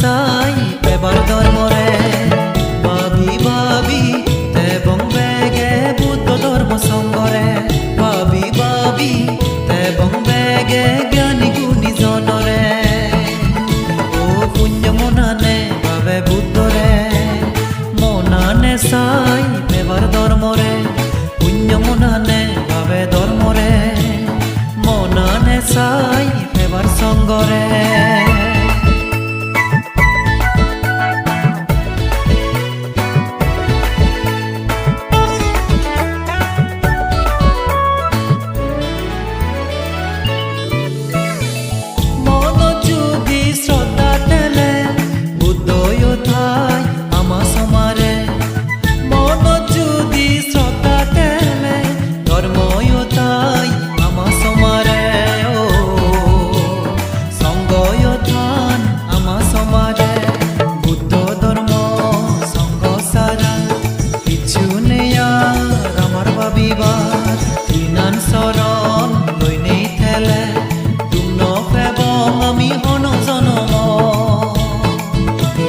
সাই এবার ধর্মরে। ভাবি ভাবি, এবং বেগে বুদ্ধ ধর্ম সঙ্গরে। ভাবি ভাবি, এবং বেগে জ্ঞানী গুণী জনরে। ও পুণ্য মনানে ভাবে বুদ্ধরে। মনানে সাই এবার ধর্মরে। পুণ্য মনানে ভাবে ধর্মরে। মনানে সাই এবার সঙ্গরে। আমার ভাবিবার তিনান শরণ লৈ নেই থেলে তুম এবং আমি হন জনম।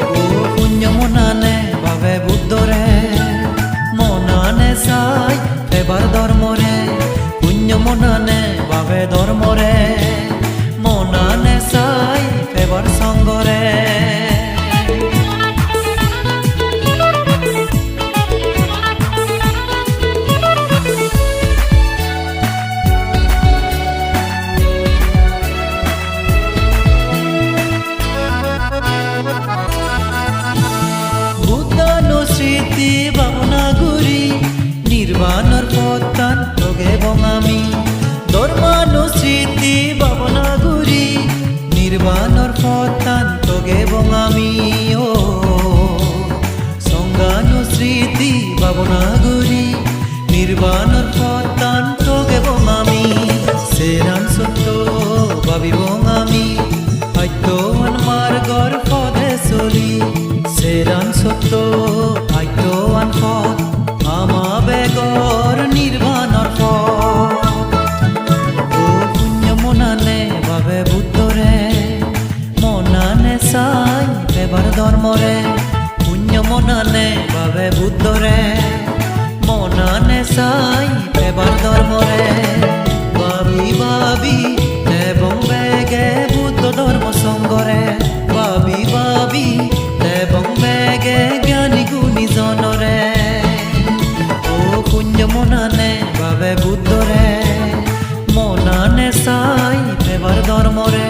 ও পুণ্য মনানে বাবে বুদ্ধরে মনানে চাই এবার ধৰ্মৰে, পুণ্য মনানে বাবে ধৰ্মৰে। সেরান সত্য হয়তোয়ান পথ আমা পথ। ও পুণ্য মনানে ভাবে বুদ্ধরে, মনানে সাই এবার ধর্মরে। পুণ্য মনানে ভাবে বুদ্ধরে, মনানে সাই বুদ্ধরে মনানে সাই বেবার ধর্মরে